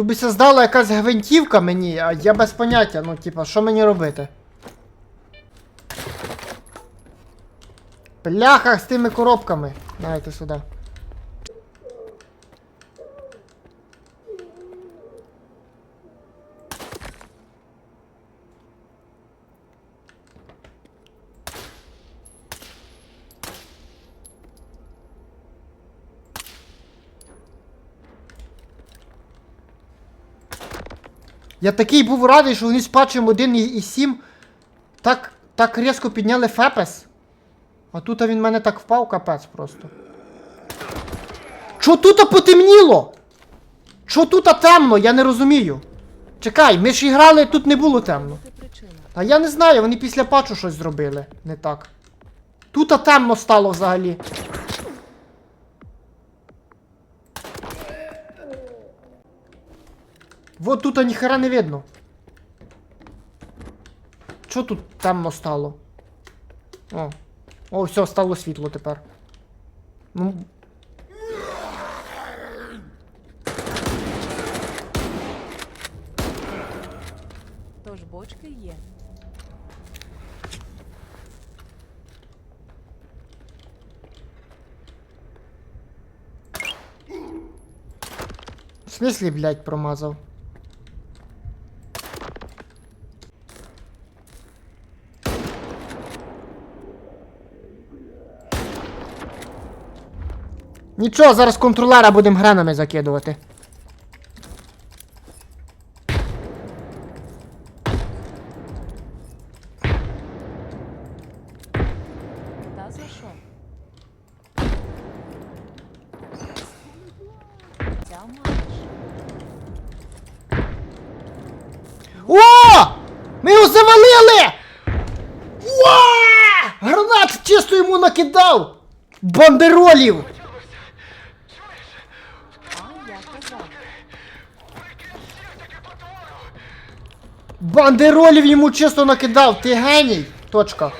Тут би здала якась гвинтівка мені, а я без поняття, ну, типа, що мені робити? Бляха з тими коробками. Давайте сюди. Я такий був радий, що вони з патчем 1.7 так, так різко підняли фепес. А тут він в мене так впав, капець просто. Чо тут потемніло? Чо тут темно? Я не розумію. Чекай, ми ж і грали, тут не було темно. А я не знаю, вони після патчу щось зробили. Не так. Тут темно стало взагалі. Вот тут ніхера не видно. Чо тут темно стало? О. О, все, стало світло тепер. Ну. Тож бочки є. В смислі, блядь, промазав? Нічого, зараз контролера будемо гранами закидувати. Та за що? Ця. О! Ми його завалили! Уа! Гранат чисто йому накидав! Бандеролів! А я казав. Бандеролів йому чисто накидав! Ти геній! Точка.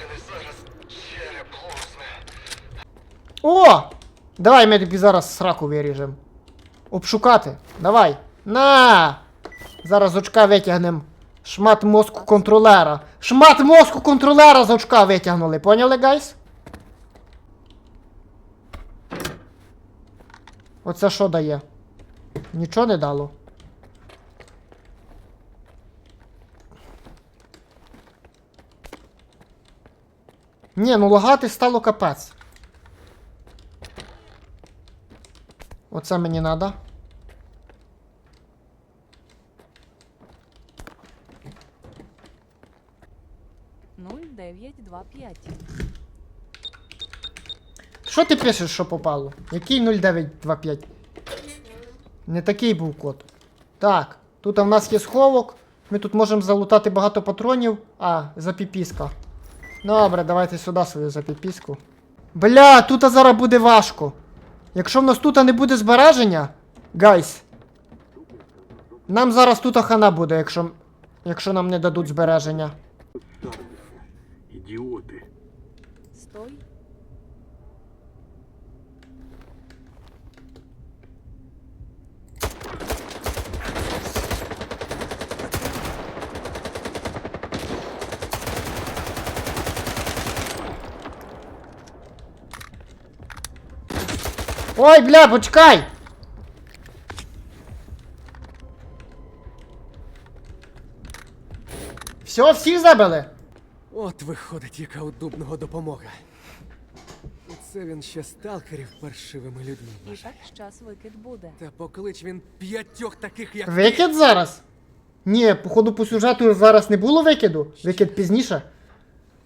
О! Давай ми тобі зараз сраку виріжемо. Обшукати. Давай. На! Зараз з очка витягнем. Шмат мозку контролера. Шмат мозку контролера з очка витягнули. Поняли, гайс? Оце що дає? Нічого не дало. Ні, ну лагати стало капець. Оце мені надо. Нуль дев'ять два п'ять. Що ти пишеш, що попало? Який 0925? Не такий був код. Так, тут в нас є сховок. Ми тут можемо залутати багато патронів. А, запіпіска. Добре, давайте сюди свою запіпіску. Бля, тут зараз буде важко. Якщо в нас тут не буде збереження, гайс. Нам зараз тут хана буде, якщо, якщо нам не дадуть збереження. Ідіоти. Ой, бля, почекай! Все, всіх забили? От виходить, яка у дубного допомога. І це він ще сталкерів паршивими людьми. І вважає. так щас викид буде. Та поклич він п'ятьох таких, як ти. Викид зараз? Ні, походу по сюжету зараз не було викиду. Викид пізніше.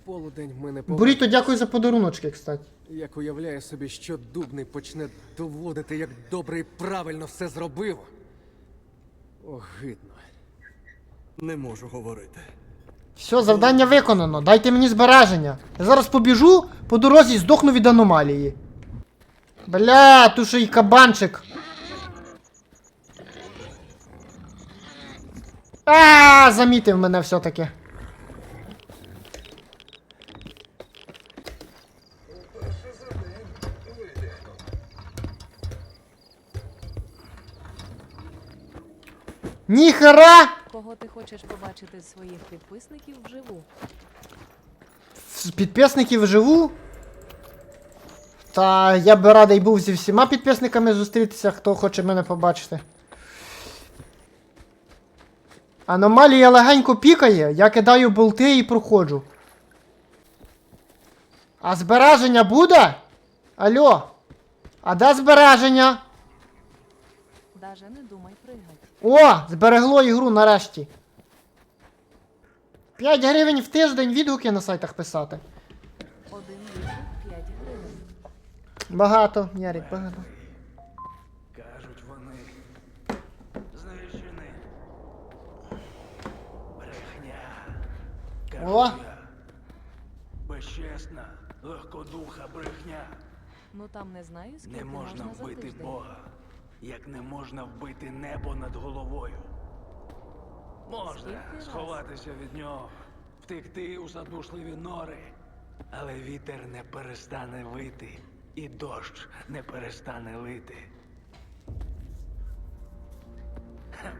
Полудень в мене Буріто, дякую за подаруночки, кстати. Як уявляю собі, що дубний почне доводити, як добре і правильно все зробив. Огидно. Не можу говорити. Все, завдання виконано. Дайте мені збереження. Я зараз побіжу, по дорозі і здохну від аномалії. Бля, тут ще й кабанчик. А, замітив мене все-таки. Ніхера! Кого ти хочеш побачити з своїх підписників вживу? З підписників вживу. Та я би радий був зі всіма підписниками зустрітися, хто хоче мене побачити. Аномалія легенько пікає, я кидаю болти і проходжу. А збереження буде? Алло? А де збереження? Даже не. О, зберегло ігру нарешті. 5 гривень в тиждень відгуки на сайтах писати. Один літр 5 гривень. Багато, Ярик, багато. Кажуть вони. Знищений. Брехня. Кажу О! я. Безчесна, легкодуха брехня. Ну там не знаю, скільки Не можна можна за вбити тиждень. Бога, як не можна вбити небо над головою. Можна сховатися від нього, втекти у задушливі нори, але вітер не перестане вити, і дощ не перестане лити.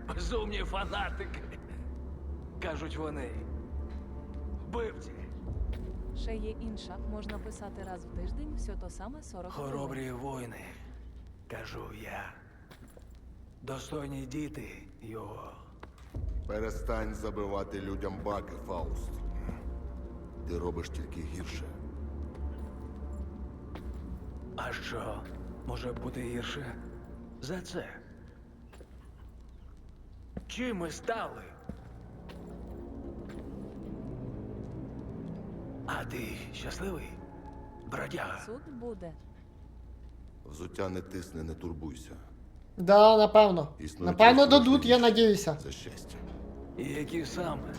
Безумні фанатики, кажуть вони. Вбивці, Ще є інша, можна писати раз в тиждень, все то саме 40 хвилин. хоробрі воїни, кажу я. Достойні діти його. Перестань забивати людям баки, Фауст. Ти робиш тільки гірше. А що може бути гірше за це? Чим ми стали? А ти щасливий, бродяга? Суд буде. Взуття не тисне, не турбуйся. Да, напевно. Існують Напевно, дадуть, я важливіші. надіюся. Це щастя. І які саме?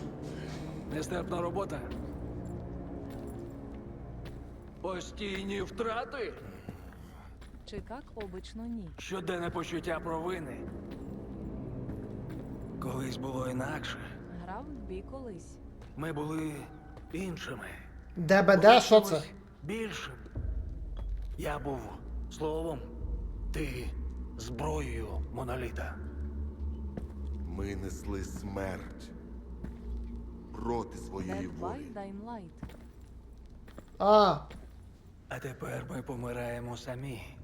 Нестерпна робота? Постійні втрати? Чи як обично ні. Щоденне почуття провини. Колись було інакше. Грав в бій колись. Ми були іншими. ДБД, що це? Чимось Більшим. Я був словом, ти зброєю моноліта. Ми несли смерть проти своєї волі. А, А тепер ми помираємо самі.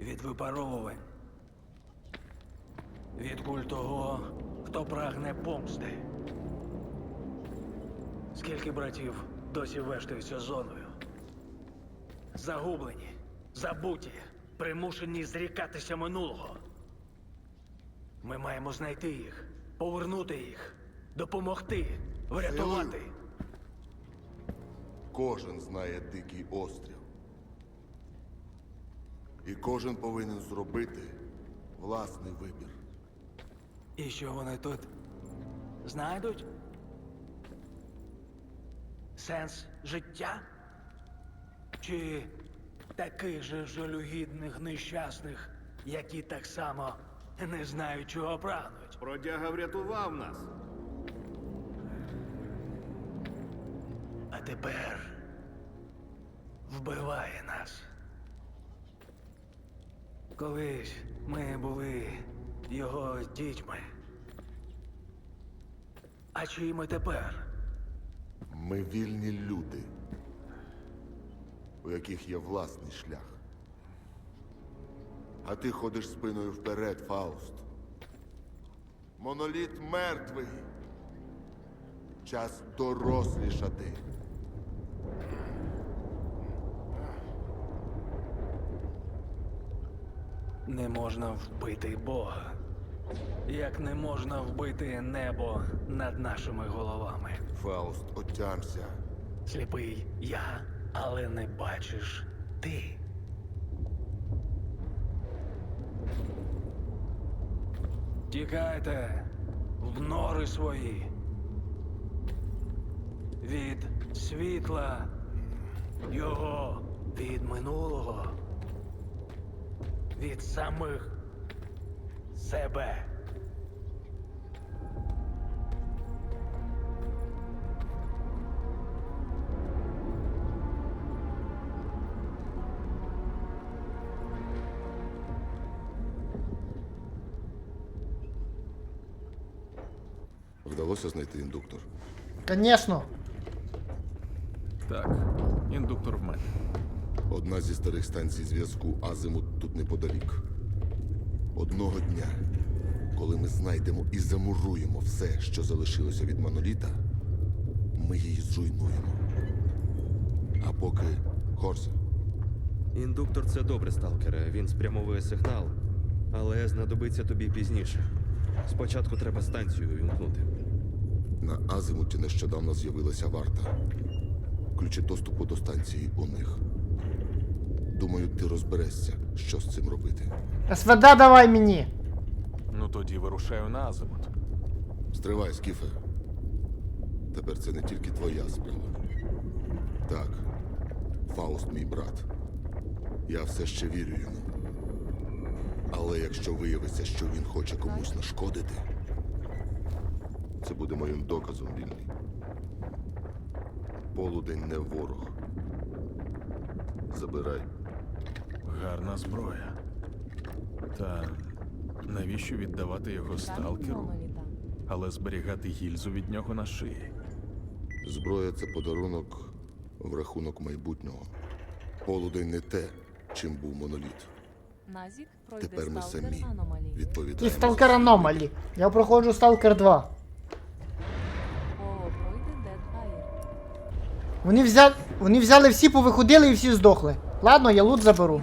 Від випаровувань. Від куль того, хто прагне помсти. Скільки братів досі вештаються зоною? Загублені, забуті, примушені зрікатися минулого. Ми маємо знайти їх, повернути їх, допомогти, врятувати. Кожен знає дикий острів. І кожен повинен зробити власний вибір. І що вони тут знайдуть? Сенс життя? Чи таких же жалюгідних нещасних, які так само не знають, чого прагнуть? Бродяга врятував нас. А тепер вбиває нас. Колись ми були його дітьми. А чиї ми тепер? Ми вільні люди, у яких є власний шлях. А ти ходиш спиною вперед, Фауст. Моноліт мертвий. Час дорослішати. Не можна вбити Бога. Як не можна вбити небо над нашими головами. Фауст, отямся. Сліпий я, але не бачиш ти. Тікайте в нори свої. Від світла його від минулого. Від самих себе. Вдалося знайти індуктор? Звісно. Так, індуктор в мене. Одна зі старих станцій зв'язку Азимут тут неподалік. Одного дня, коли ми знайдемо і замуруємо все, що залишилося від моноліта, ми її зруйнуємо. А поки Хорсе, Індуктор це добре, сталкере. Він спрямовує сигнал, але знадобиться тобі пізніше. Спочатку треба станцію увімкнути. На Азимуті нещодавно з'явилася варта. Ключі доступу до станції у них. Думаю, ти розберешся, що з цим робити. СВД давай мені. Ну тоді вирушаю на азимут. Стривай, Скіфе. Тепер це не тільки твоя справа. Так, Фауст мій брат. Я все ще вірю йому. Але якщо виявиться, що він хоче комусь нашкодити, це буде моїм доказом вільний. Полудень не ворог. Забирай. Гарна зброя. Та навіщо віддавати його сталкеру, але зберігати гільзу від нього на шиї? Зброя це подарунок в рахунок майбутнього. Полудень не те, чим був моноліт. Назік пройде Тепер ми самі аномалії. І відповідаємо. Сталкер Аномалі. Я проходжу Сталкер 2. Вони взяли, вони взяли всі, повиходили і всі здохли. Ладно, я лут заберу.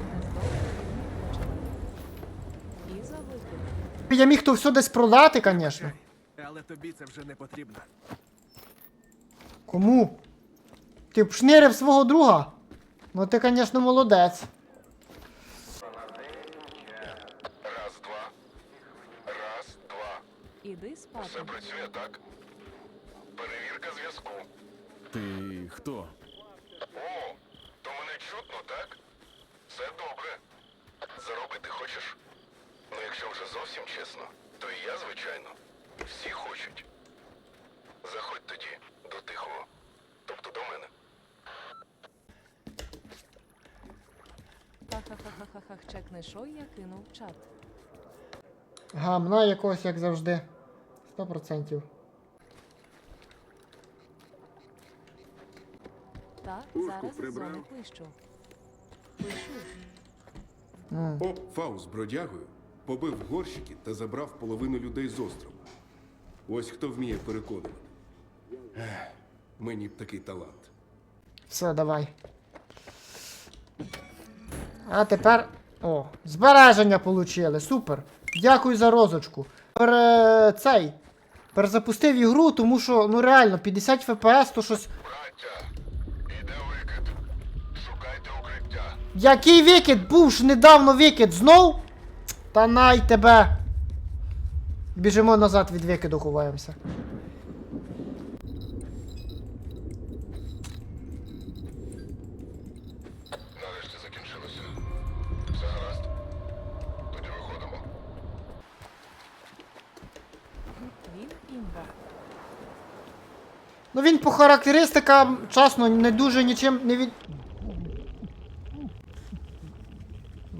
Я міг то все десь продати, звісно. Але тобі це вже не потрібно. Кому? Ти б шнирив свого друга? Ну ти, звісно, молодець. Іди спати. Працює так. Перевірка зв'язку. Ти хто? О, то мене чутно, так? Це добре. Заробити хочеш? Ну, якщо вже зовсім чесно, то і я, звичайно. Всі хочуть. Заходь тоді до тихого. Тобто до мене. Ха-ха-ха-ха-ха. Чекни, що я кинув чат. Гамна якогось, як завжди. 100%. Так, зараз з зони пищу. Пишу. Поп Фаус бродягою побив горщики та забрав половину людей з острова. Ось хто вміє переконувати. Ех, мені б такий талант. Все, давай. А тепер. О, збереження получили. Супер. Дякую за розочку. Пере... цей. Перезапустив ігру, тому що, ну реально, 50 FPS то щось. Який викид? Був ж недавно викид знов? Та най тебе. Біжимо назад від викиду ховаємося. Нарешті закінчилося. Все гаразд. Тоді виходимо. Ну він по характеристикам, чесно, не дуже нічим не від.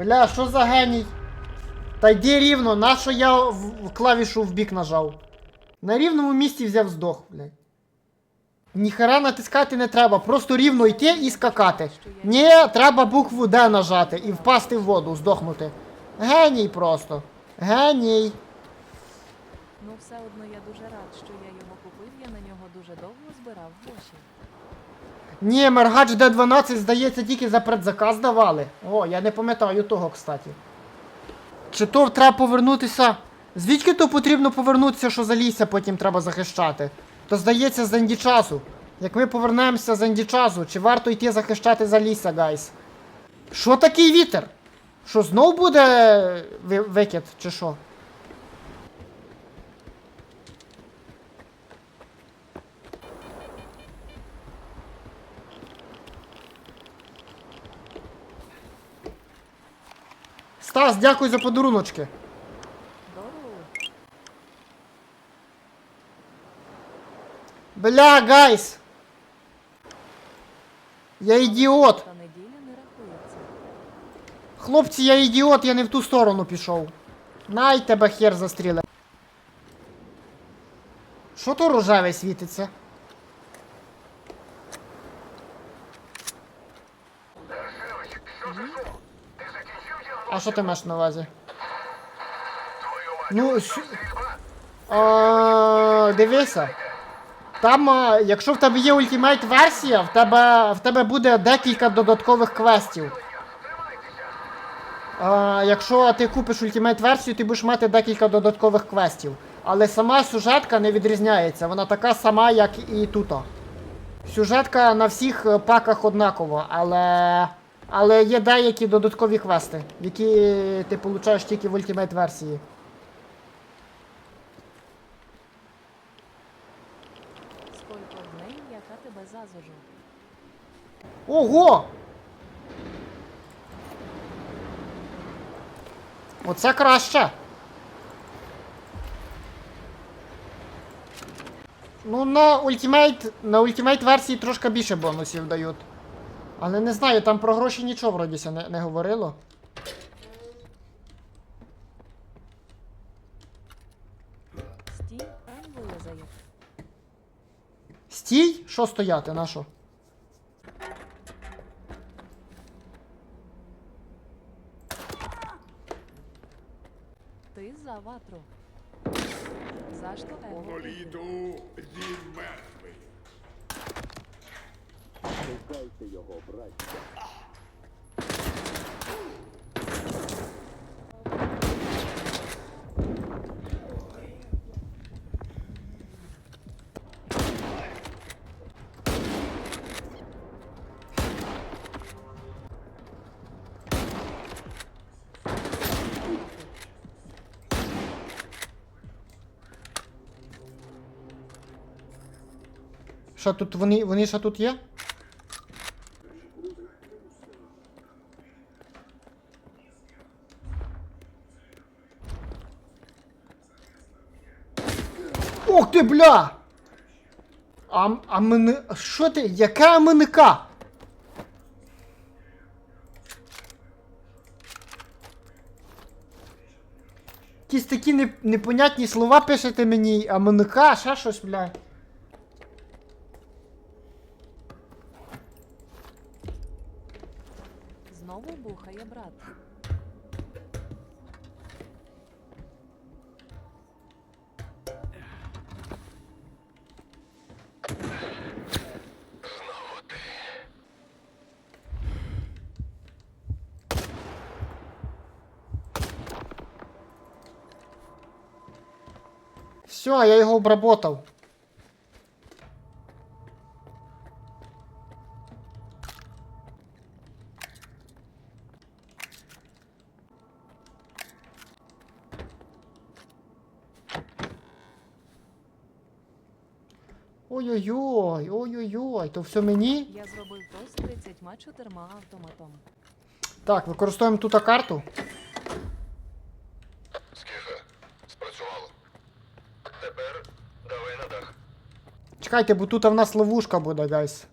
Бля, що за геній? Та йди рівно, нащо я в, в клавішу в бік нажав? На рівному місці взяв здох, блядь. Ніхера натискати не треба, просто рівно йти і скакати. Ні, треба букву Д нажати і впасти в воду, здохнути. Геній просто. Геній. Ну все одно я дуже рад, що я його купив. Я на нього дуже довго збирав гроші. Ні, Мергач D12, здається, тільки за предзаказ давали. О, я не пам'ятаю того, кстати. Чи то треба повернутися. Звідки то потрібно повернутися, що залісся потім треба захищати? То здається, з Ендічасу. Як ми повернемося з Ендічасу, чи варто йти захищати залісся, гайс? Що такий вітер? Що знов буде ви- викид, чи що? Стас, дякую за подаруночки. Бля, гайс! Я ідіот! Хлопці, я ідіот, я не в ту сторону пішов. Най тебе хер застріле. Що то рожеве світиться? А що ти маєш на увазі? Ну, с- а, дивися. Там, якщо в тебе є ультимейт версія, в тебе, в тебе буде декілька додаткових квестів. А, якщо ти купиш ультимейт версію, ти будеш мати декілька додаткових квестів. Але сама сюжетка не відрізняється, вона така сама, як і тут. Сюжетка на всіх е, паках однакова, але. Але є деякі додаткові квести, які ти получаєш тільки в ультимейт версії. Сколько дней, яка тебе зазужу. Ого! Оце краще. Ну, на ультимейт, на ультимейт версії трошки більше бонусів дають. Але не знаю, там про гроші нічого вроді не, не говорило. Стій? Що стояти, на що? Що тут вони, вони ще тут є? Ох ти, бля! А, а мене. Що ти? Яка меника? Якісь такі не, непонятні слова пишете мені, а меника, ще щось, бля. Знову бухає брат. Все, я його обработав. Ой-ой-ой, ой-ой-ой, то все мені? Я зробив то з 34 автоматом. Так, використовуємо тут карту. Скіфе, спрацювало. Тепер давай на дах. Чекайте, бо тут в нас ловушка буде, гайс.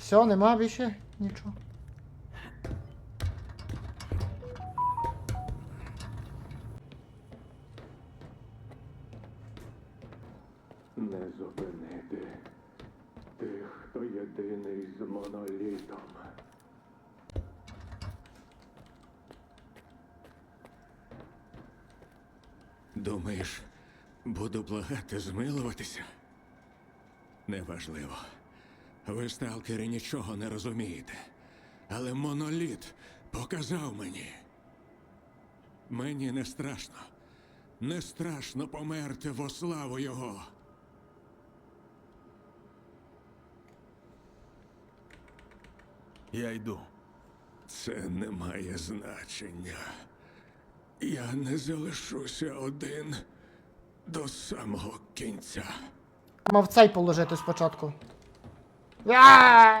Все, нема більше нічого. Не зупинити тих, хто єдиний з монолітом. Думаєш, буду благати змилуватися? Неважливо. Ви, сталкери, нічого не розумієте. Але моноліт показав мені. Мені не страшно. Не страшно померти во славу його. Я йду. Це не має значення. Я не залишуся один до самого кінця. Мав цей положити спочатку. А!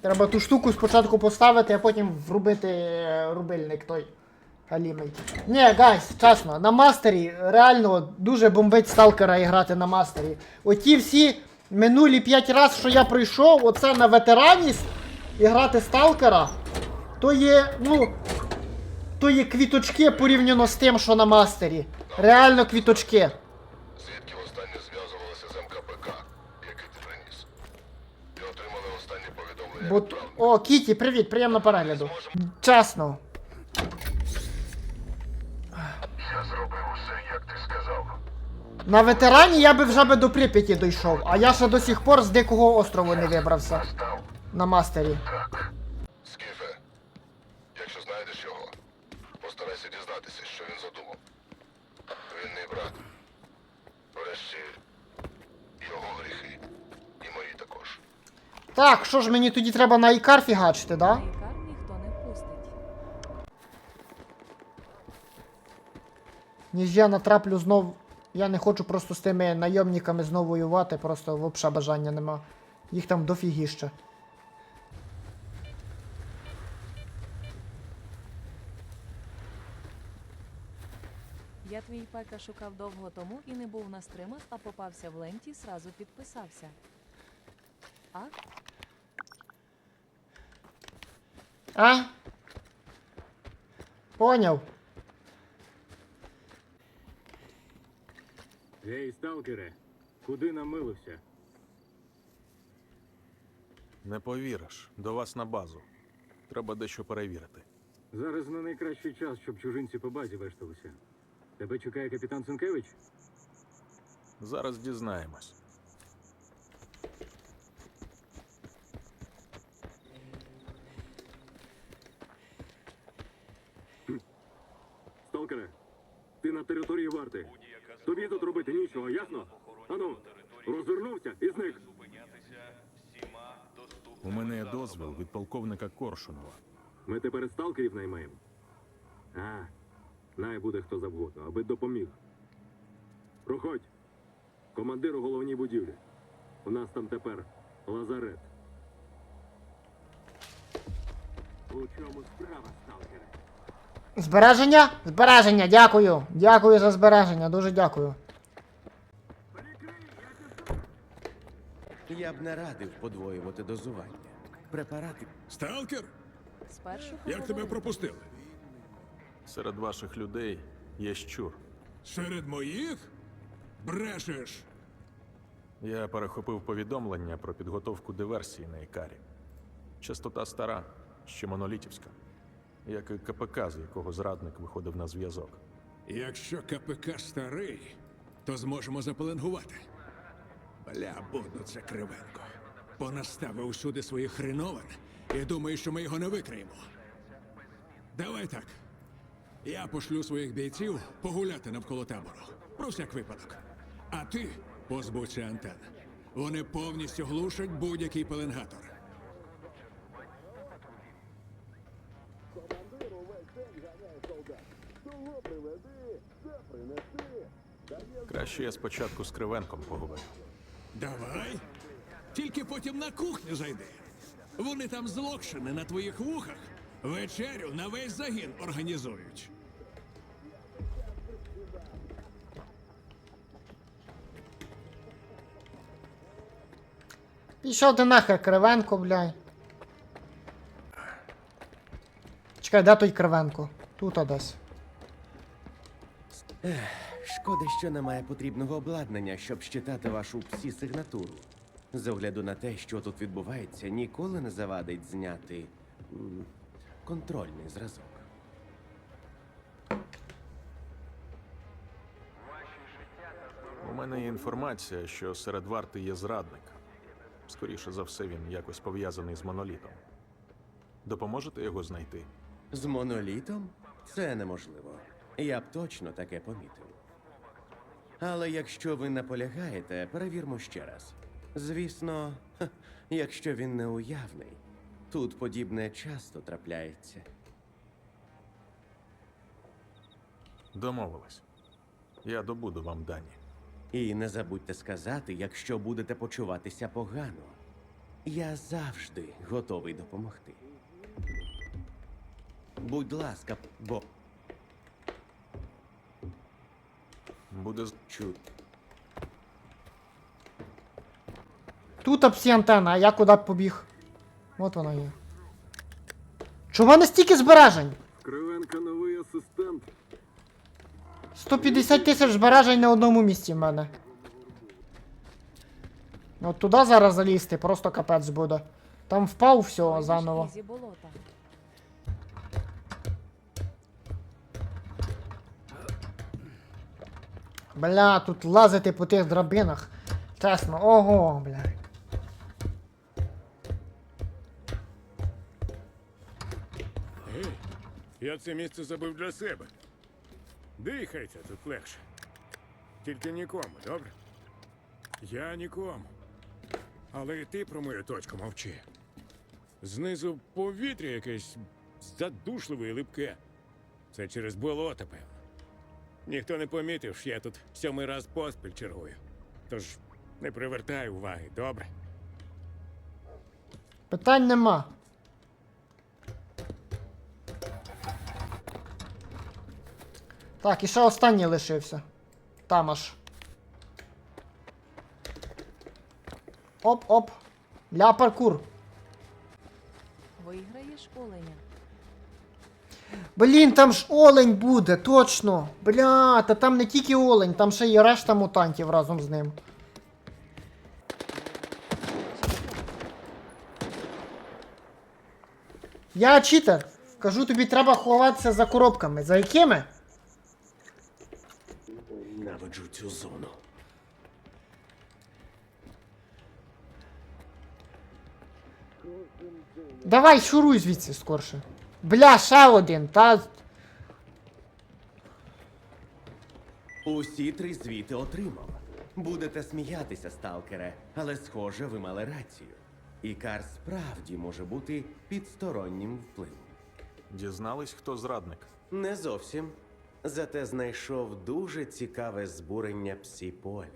Треба ту штуку спочатку поставити, а потім врубити е, рубильник той. Галімий. Ні, гайс, чесно, на мастері реально дуже бомбить сталкера і грати на мастері. Оті всі минулі 5 разів, що я пройшов, оце на ветерані і грати сталкера, то є, ну. То є квіточки порівняно з тим, що на мастері. Реально квіточки. Звідки востаннє зв'язувалися з МКПК, який ти приніс? І отримали останнє повідомлення. Бо... О, Кіті, привіт, приємно перегляду. Чесно. Я зробив усе, як ти сказав. На ветерані я би вже би до Прип'яті дійшов, а я ще до сих пор з Дикого острову не вибрався. На мастері. Скіфе, Так, що ж мені тоді треба на Ікар фігачити, да? На ікар ніхто не впустить. Ніж я натраплю знов. Я не хочу просто з тими найомниками знову воювати, просто взагалі бажання нема. Їх там дофігіще. Я твій пека шукав довго тому і не був на стримах, а попався в ленті, сразу підписався. А? А? Поняв. Гей, сталкере, куди намилився? Не повіриш, до вас на базу. Треба дещо перевірити. Зараз не найкращий час, щоб чужинці по базі вешталися. Тебе чекає капітан Цинкевич? Зараз дізнаємось. Сталкере, ти на території варти. Тобі тут робити нічого, ясно? Ану, розвернувся і зник. У мене є дозвіл від полковника Коршунова. Ми тепер сталкерів наймаємо. А, най буде хто завгодно, аби допоміг. Проходь. Командир у головній будівлі. У нас там тепер лазарет. У чому справа, сталкере? Збереження? Збереження, дякую. Дякую за збереження, дуже дякую. Я б не радив подвоювати дозування. Препарати Сталкер? Спершу Як тебе пропустили? Серед ваших людей є щур. Серед моїх? Брешеш. Я перехопив повідомлення про підготовку диверсії на Ікарі. Частота стара, ще монолітівська, як і КПК, з якого зрадник виходив на зв'язок. Якщо КПК старий, то зможемо запеленгувати. Бля, буду це Кривенко. Понаставив усюди своїх хреновин і думаю, що ми його не викриємо. Давай так. Я пошлю своїх бійців погуляти навколо табору. Про всяк випадок. А ти позбудься антен. Вони повністю глушать будь-який пеленгатор. Краще я спочатку з Кривенком поговорю. Давай. Тільки потім на кухню зайди. Вони там з Локшини на твоїх вухах вечерю на весь загін організують. Пішов ти нахер, Кривенко, блядь. Чекай, де той Кривенко? Тут десь. Шкода, що немає потрібного обладнання, щоб щитати вашу псі сигнатуру. З огляду на те, що тут відбувається, ніколи не завадить зняти м, контрольний зразок. У мене є інформація, що серед варти є зрадник. Скоріше за все, він якось пов'язаний з монолітом. Допоможете його знайти? З монолітом це неможливо. Я б точно таке помітив. Але якщо ви наполягаєте, перевірмо ще раз. Звісно, ха, якщо він не уявний, тут подібне часто трапляється. Домовились. Я добуду вам дані. І не забудьте сказати, якщо будете почуватися погано. Я завжди готовий допомогти. Будь ласка, бо Буде з- чу... Тут псі антенна, а я куди побіг? От вона є. В мене стільки збережень? Кривенка новий асистент. 150 тисяч збережень на одному місці в мене. От туди зараз залізти, просто капець буде. Там впав все заново. Бля, тут лазити по тих драбинах. Чесно, ого, бля. Ей, я це місце забив для себе. Дихайте тут легше. Тільки нікому, добре? Я нікому. Але і ти про мою точку мовчи. Знизу повітря якесь задушливе і липке. Це через болото, певно. Ніхто не помітив, що я тут сьомий раз поспіль чергую. Тож не привертай уваги, добре? Питань нема. Так, і ще останній лишився. Там аж. Оп-оп. Ля паркур. Виграєш оленя. Блін, там ж олень буде, точно. Бля, та там не тільки олень, там ще є решта мутантів разом з ним. Я читер. Кажу, тобі треба ховатися за коробками. За якими? Наводжу цю зону. Давай, шуруй звідси скорше. Бля, ще один, та. Усі три звіти отримав. Будете сміятися, сталкере, але схоже, ви мали рацію. Ікар справді може бути підстороннім впливом. Дізнались, хто зрадник. Не зовсім. Зате знайшов дуже цікаве збурення псі-поля.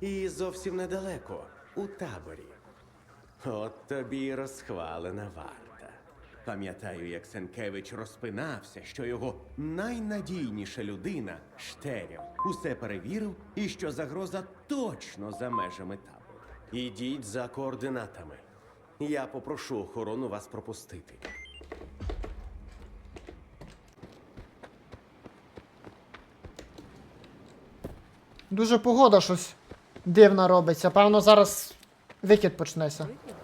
І зовсім недалеко, у таборі. От тобі розхвалена варта. Пам'ятаю, як Сенкевич розпинався, що його найнадійніша людина, Штерів, усе перевірив і що загроза точно за межами табору. Ідіть за координатами. Я попрошу охорону вас пропустити. Дуже погода щось дивна робиться. Певно, зараз викид почнеться. Вихід.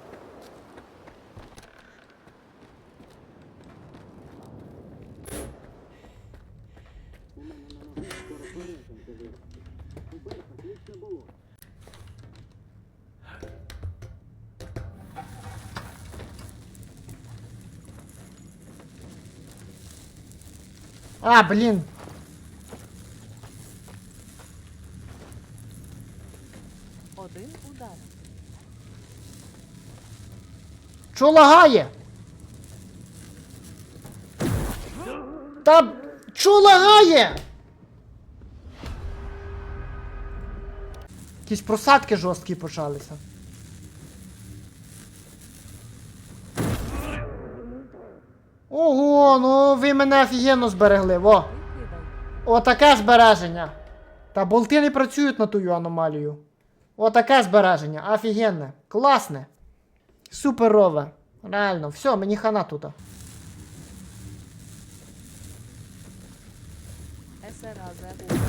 А, блін. Один удар. Чо лагає? Та чо лагає? Якісь просадки жорсткі почалися. Ого, ну ви мене офігенно зберегли, во. Отаке збереження. Та болти не працюють на тую аномалію. Отаке збереження. Офігенне. Класне. Суперове. Реально, все, мені хана тут. СРАЗ.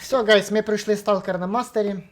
Все, гайс, ми пройшли сталкер на мастері.